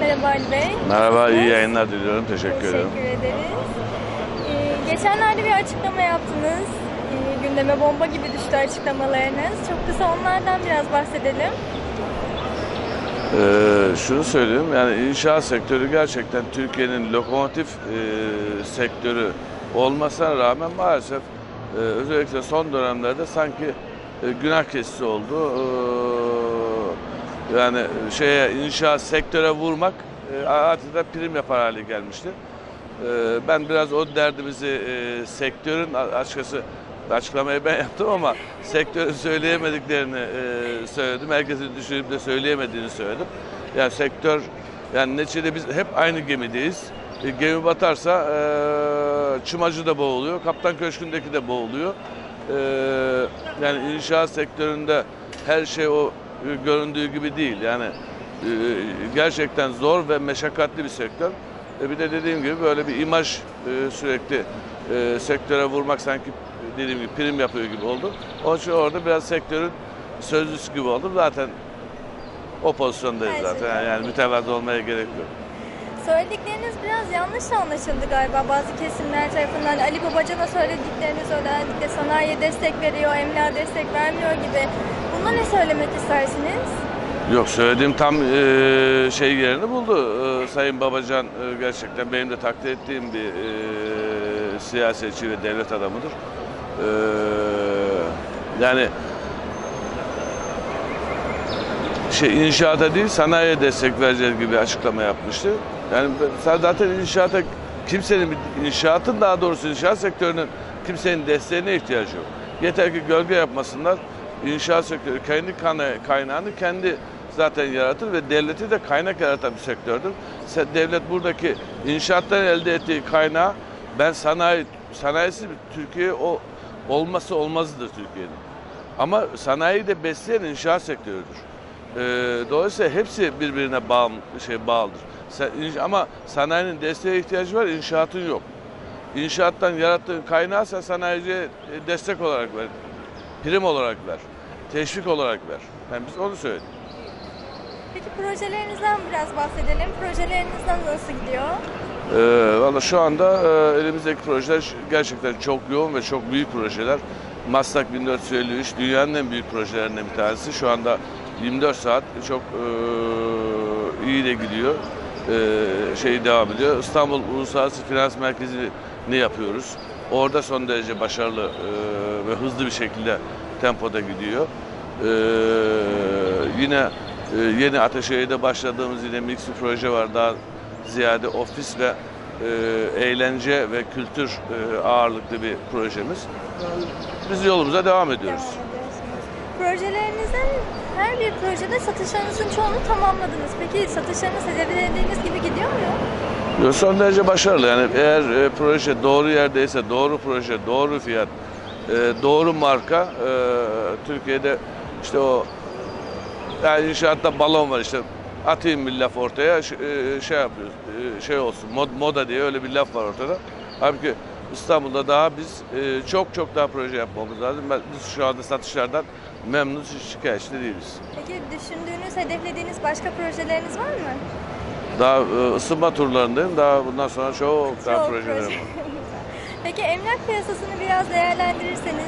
Merhaba Ali Bey. Merhaba, iyi yayınlar diliyorum. Teşekkür, ederim. Teşekkür ederiz. Ee, geçenlerde bir açıklama yaptınız. Ee, gündeme bomba gibi düştü açıklamalarınız. Çok kısa onlardan biraz bahsedelim. Ee, şunu söyleyeyim, yani inşaat sektörü gerçekten Türkiye'nin lokomotif e, sektörü olmasına rağmen maalesef e, özellikle son dönemlerde sanki e, günah keçisi oldu. Ee, yani şeye inşaat sektöre vurmak e, adeta prim yapar hale gelmişti. Ee, ben biraz o derdimizi e, sektörün açıkçası açıklamayı ben yaptım ama sektörün söyleyemediklerini e, söyledim. Herkesin düşünüp de söyleyemediğini söyledim. Yani sektör yani neticede biz hep aynı gemideyiz. E, gemi batarsa e, çımacı da boğuluyor, kaptan köşkündeki de boğuluyor. E, yani inşaat sektöründe her şey o e, göründüğü gibi değil. Yani e, gerçekten zor ve meşakkatli bir sektör. E, bir de dediğim gibi böyle bir imaj e, sürekli e, sektöre vurmak sanki dediğim gibi prim yapıyor gibi oldu. Onun için orada biraz sektörün sözlüsü gibi oldum. Zaten o pozisyondayız Her zaten. şey Yani, yani mütevazı olmaya gerek yok. Söyledikleriniz biraz yanlış anlaşıldı galiba bazı kesimler tarafından. Ali Babacan'a söyledikleriniz özellikle sanayiye destek veriyor, emlak destek vermiyor gibi. Bunda ne söylemek istersiniz? Yok söylediğim tam e, şey yerini buldu. E, Sayın Babacan e, gerçekten benim de takdir ettiğim bir e, siyasetçi ve devlet adamıdır. E, yani şey inşaata değil sanayiye destek vereceğiz gibi açıklama yapmıştı. Yani zaten inşaata kimsenin inşaatın daha doğrusu inşaat sektörünün kimsenin desteğine ihtiyacı yok. Yeter ki gölge yapmasınlar. İnşaat sektörü kendi kaynağını kendi zaten yaratır ve devleti de kaynak yaratan bir sektördür. Se- Devlet buradaki inşaattan elde ettiği kaynağı ben sanayi sanayisi Türkiye o olması olmazıdır Türkiye'nin. Ama sanayiyi de besleyen inşaat sektörüdür. Ee, dolayısıyla hepsi birbirine bağım, şey bağlıdır. Ama sanayinin desteğe ihtiyacı var, inşaatın yok. İnşaattan yarattığın kaynağı sen sanayiciye destek olarak ver, prim olarak ver, teşvik olarak ver. Yani biz onu söyledik. Peki projelerinizden biraz bahsedelim. Projolerinizden nasıl gidiyor? Ee, Valla şu anda e, elimizdeki projeler gerçekten çok yoğun ve çok büyük projeler. Maslak 1453 dünyanın en büyük projelerinden bir tanesi. Şu anda 24 saat çok e, iyi de gidiyor. E, şey devam ediyor. İstanbul Uluslararası Finans Merkezi'ni yapıyoruz. Orada son derece başarılı e, ve hızlı bir şekilde tempoda gidiyor. E, yine e, yeni Ateşehir'de başladığımız yine mix bir proje var. Daha ziyade ofis ve e, eğlence ve kültür e, ağırlıklı bir projemiz. Biz yolumuza devam ediyoruz. Projelerinizden her bir projede satışlarınızın çoğunu tamamladınız. Peki satışlarınız hedeflediğiniz gibi gidiyor mu? Son derece başarılı. Yani eğer e, proje doğru yerdeyse, doğru proje, doğru fiyat, e, doğru marka, e, Türkiye'de işte o yani inşaatta balon var işte atayım bir laf ortaya e, şey yapıyoruz, e, şey olsun mod, moda diye öyle bir laf var ortada. Halbuki İstanbul'da daha biz e, çok çok daha proje yapmamız lazım. Biz şu anda satışlardan memnunuz, hiç şikayetçi de değiliz. Peki düşündüğünüz, hedeflediğiniz başka projeleriniz var mı? Daha ısınma turlarındayım. Daha bundan sonra çok daha Çok projelerim proje. var. Peki emlak piyasasını biraz değerlendirirseniz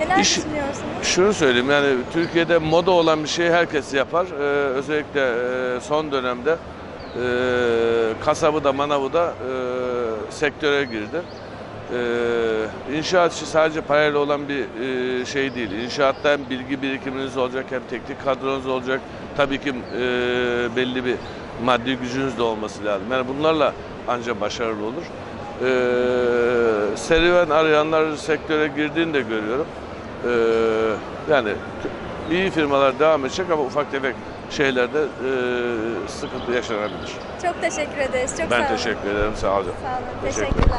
neler İş- düşünüyorsunuz? Şunu söyleyeyim yani Türkiye'de moda olan bir şeyi herkes yapar. Ee, özellikle e, son dönemde e, kasabı da manavı da e, sektöre girdi. E, inşaat işi sadece parayla olan bir e, şey değil. İnşaatta hem bilgi birikiminiz olacak hem teknik kadronuz olacak. Tabii ki e, belli bir maddi gücünüz de olması lazım. Yani bunlarla ancak başarılı olur. E, serüven arayanlar sektöre girdiğini de görüyorum. Ee, yani iyi firmalar devam edecek ama ufak tefek şeylerde e, sıkıntı yaşanabilir. Çok teşekkür ederiz. Çok Ben sağ olun. teşekkür ederim. Sağ olun. Sağ olun. Teşekkür Teşekkürler.